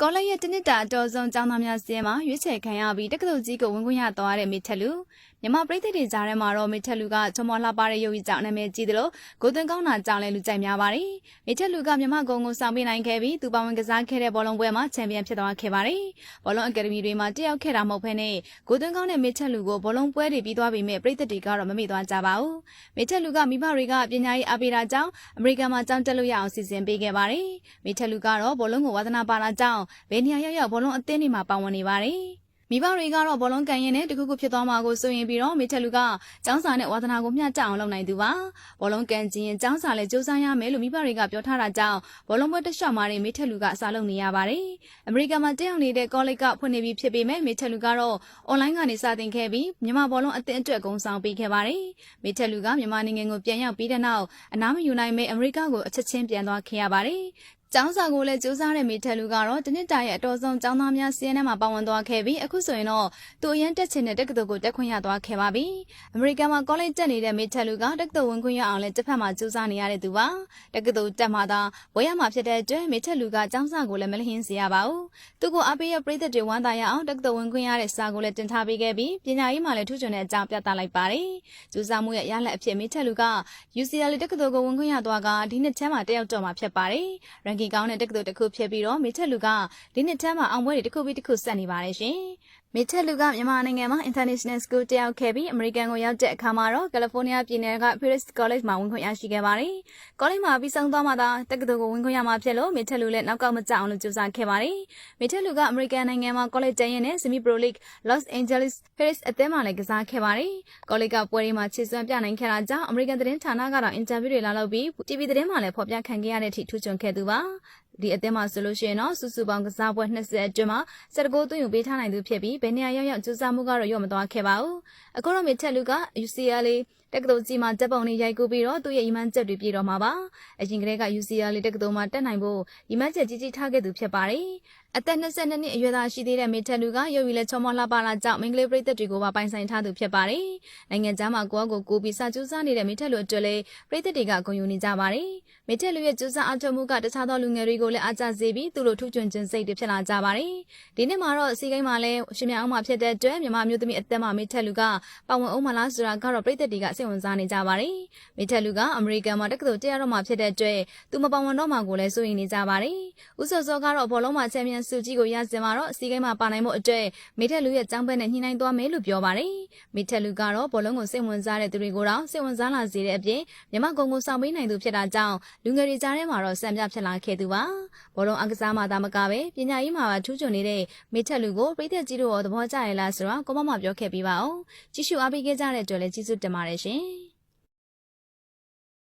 ကောလိပ်ရဲ့တနစ်တာအတော်ဆုံးကျောင်းသားများစီးရဲမှာရွေးချယ်ခံရပြီးတက္ကသိုလ်ကြီးကိုဝင်ခွင့်ရသွားတဲ့မိထက်လူမြန်မာပြည်သူတွေကြားထဲမှာတော့မိထက်လူကချောမောလှပတဲ့ရုပ်ရည်ကြောင့်နာမည်ကြီးတယ်လို့ဂိုသွင်းကောင်းတာကြောင့်လည်းလူကြိုက်များပါတယ်မိထက်လူကမြန်မာဂုံကိုဆောင်ပေးနိုင်ခဲ့ပြီးသူပါဝင်ကစားခဲ့တဲ့ဘောလုံးပွဲမှာချန်ပီယံဖြစ်သွားခဲ့ပါတယ်ဘောလုံးအကယ်ဒမီတွေမှာတက်ရောက်ခဲ့တာမဟုတ်ဘဲနဲ့ဂိုသွင်းကောင်းတဲ့မိထက်လူကိုဘောလုံးပွဲတွေပြီးသွားပြီမဲ့ပြည်သူတွေကတော့မမေ့သွားကြပါဘူးမိထက်လူကမိဘတွေကပညာရေးအားပေးတာကြောင့်အမေရိကန်မှာကျောင်းတက်လို့ရအောင်စီစဉ်ပေးခဲ့ပါတယ်မိထက်လူကတော့ဘောလုံးကိုဝါသနာပါတာကြောင့်ဘယ်နေရာရောက်ရောက်ဘောလုံးအသင်းတွေမှာပါဝင်နေပါတယ်။မိဘတွေကတော့ဘောလုံးကန်ရင်နဲ့တခုခုဖြစ်သွားမှာကိုစိုးရင်ပြီးတော့မိထက်လူကចောင်းစာနဲ့ဝါသနာကိုမျှတအောင်လုပ်နိုင်သူပါ။ဘောလုံးကန်ကျင်ရင်ចောင်းစာလည်းစူးစမ်းရမယ်လို့မိဘတွေကပြောထားတာကြောင့်ဘောလုံးပွဲတစ်လျှောက်မှာနေမိထက်လူကအစားလုပ်နေရပါတယ်။အမေရိကန်မှာတက်ရောက်နေတဲ့ကောလိပ်ကဖွင့်နေပြီးဖြစ်ပေမဲ့မိထက်လူကတော့အွန်လိုင်းကနေစတင်ခဲ့ပြီးမြန်မာဘောလုံးအသင်းအတွက်ဂုဏ်ဆောင်ပေးခဲ့ပါတယ်။မိထက်လူကမြန်မာနိုင်ငံကိုပြန်ရောက်ပြီးတဲ့နောက်အနားမယူနိုင်မဲ့အမေရိကကိုအချက်ချင်းပြန်သွားခဲ့ရပါတယ်။ ကျောင်းစာကိုလည်းစူးစမ်းတဲ့မိထက်လူကတော့တနစ်တာရဲ့အတော်ဆုံးကျောင်းသားများစီးရဲထဲမှာပါဝင်သွားခဲ့ပြီးအခုဆိုရင်တော့သူအရင်တက်ချင်တဲ့တက္ကသိုလ်ကိုတက်ခွင့်ရသွားခဲ့ပါပြီ။အမေရိကန်မှာကောလိပ်တက်နေတဲ့မိထက်လူကတက္ကသိုလ်ဝင်ခွင့်ရအောင်လည်းတစ်ဖက်မှာစူးစမ်းနေရတဲ့သူပါ။တက္ကသိုလ်တက်မှသာဘွေရမှာဖြစ်တဲ့အတွက်မိထက်လူကကျောင်းစာကိုလည်းမလဟင်းစေရပါဘူး။သူ့ကိုအားပေးရပြည်သက်တွေဝမ်းသာရအောင်တက္ကသိုလ်ဝင်ခွင့်ရတဲ့စာကိုလည်းတင်ထားပေးခဲ့ပြီးပညာရေးမှာလည်းထူးချွန်တဲ့အကြောင်းပြသလိုက်ပါတယ်။စူးစမ်းမှုရဲ့ရလဒ်အဖြစ်မိထက်လူက UCL တက္ကသိုလ်ကိုဝင်ခွင့်ရသွားကဒီနှစ်ချမ်းမှာတက်ရောက်တော့မှာဖြစ်ပါတယ်။ ranking ကောင်းတဲ့တက္ကသိုလ်တစ်ခုဖြစ်ပြီးတော့မိထက်လူကဒီနှစ်တန်းမှာအောင်ပွဲတွေတစ်ခုပြီးတစ်ခုဆက်နေပါတယ်ရှင်။ မိထက်လူကမြန်မာနိုင်ငံမှာ International School တက်ရောက်ခဲ့ပြီးအမေရိကန်ကိုရောက်တဲ့အခါမှာတော့ကယ်လီဖိုးနီးယားပြည်နယ်က Paris College မှာဝင်ခွင့်ရရှိခဲ့ပါတယ်။ College မှာပြီးဆုံးသွားမှသာတက္ကသိုလ်ကိုဝင်ခွင့်ရမှာဖြစ်လို့မိထက်လူလည်းနောက်ကောက်မကျအောင်လို့ကြိုးစားခဲ့ပါတယ်။မိထက်လူကအမေရိကန်နိုင်ငံမှာ College တက်ရင်နဲ့ Semi Pro League Los Angeles Paris အသင်းမှာလည်းကစားခဲ့ပါတယ်။ College ကပွဲတွေမှာခြေစွမ်းပြနိုင်ခဲ့တာကြောင့်အမေရိကန်သတင်းဌာနကတော့အင်တာဗျူးတွေလာလုပ်ပြီး TV သတင်းမှာလည်းဖော်ပြခံခဲ့ရတဲ့အထိထူးချွန်ခဲ့သူပါ။ ဒီအသင်းမှာဆိုလို့ရှိရင်တော့စုစုပေါင်းကစားပွဲ20အတွင်းမှာ19သွင်းယူပေးထားနိုင်သူဖြစ်ပြီးဘယ်နေရာရောက်ရောက်ကြိုးစားမှုကတော့ရော့မသွားခဲ့ပါဘူး။ အခုတော့မီချက်လူက UCLA တက္ကသိုလ်ကြီးမှာတပ်ပုံလေးရိုက်ကူးပြီးတော့သူ့ရဲ့အီမန်ချက်တွေပြည့်တော့မှာပါ။အရင်ကတည်းက UCLA တက္ကသိုလ်မှာတက်နိုင်ဖို့အီမန်ချက်ကြီးကြီးထားခဲ့သူဖြစ်ပါတယ်။အသက်22နှစ်အရွယ်သားရှိသေးတဲ့မေထက်လူကရုပ်ရည်လက်ချောမောလှပလာကြောင့်မင်္ဂလိပရိသတ်တွေကိုပါပိုင်ဆိုင်ထားသူဖြစ်ပါတယ်။နိုင်ငံသားမှာကိုယ့်ကိုကိုပြီးစာကျူးစားနေတဲ့မေထက်လူအတွက်လည်းပရိသတ်တွေကဂုဏ်ယူနေကြပါတယ်။မေထက်လူရဲ့ကျူးစားအထောက်မှုကတခြားသောလူငယ်တွေကိုလည်းအားကျစေပြီးသူ့လိုထူးချွန်ခြင်းစိတ်တွေဖြစ်လာကြပါတယ်။ဒီနေ့မှာတော့စီကိန်းမှာလည်းရှင်မြအောင်မှာဖြစ်တဲ့အတွက်မြန်မာမျိုးသမီးအသက်မှာမေထက်လူကပါဝင်အောင်မလားဆိုတာကတော့ပရိသတ်တွေကစိတ်ဝင်စားနေကြပါတယ်။မေထက်လူကအမေရိကန်မှာတက္ကသိုလ်တက်ရတော့မှာဖြစ်တဲ့အတွက်သူမပါဝင်တော့မှာကိုလည်းစိုးရိမ်နေကြပါတယ်။ဦးစောစောကတော့ဘောလုံးမှာချန်ပီယံဆုကြီးကိုရစင်မှာတော့စီကိန်းမှာပါနိုင်မှုအတွက်မေထက်လူရဲ့ចောင်းဘက်နဲ့ညှိနှိုင်းသွားမယ်လို့ပြောပါတယ်။မေထက်လူကတော့ဘောလုံးကိုစိတ်ဝင်စားတဲ့သူတွေကိုတော့စိတ်ဝင်စားလာစေတဲ့အပြင်မြမကုံကိုဆောင်ပေးနိုင်သူဖြစ်တာကြောင့်လူငယ်တွေကြားထဲမှာတော့စံပြဖြစ်လာခဲ့သူပါ။ ဘောလုံးအကစားမှာသာမကပဲပညာရေးမှာပါထူးချွန်နေတဲ့မေထက်လူကိုပြည်သက်ကြီးတို့ရောသဘောကျရလားဆိုတော့ကိုမမပြောခဲ့ပြီးပါအောင်။ကြည့်ရှုအားပေးခဲ့ကြတဲ့အတွက်လည်းကျေးဇူးတင်ပါတယ်ရှင်။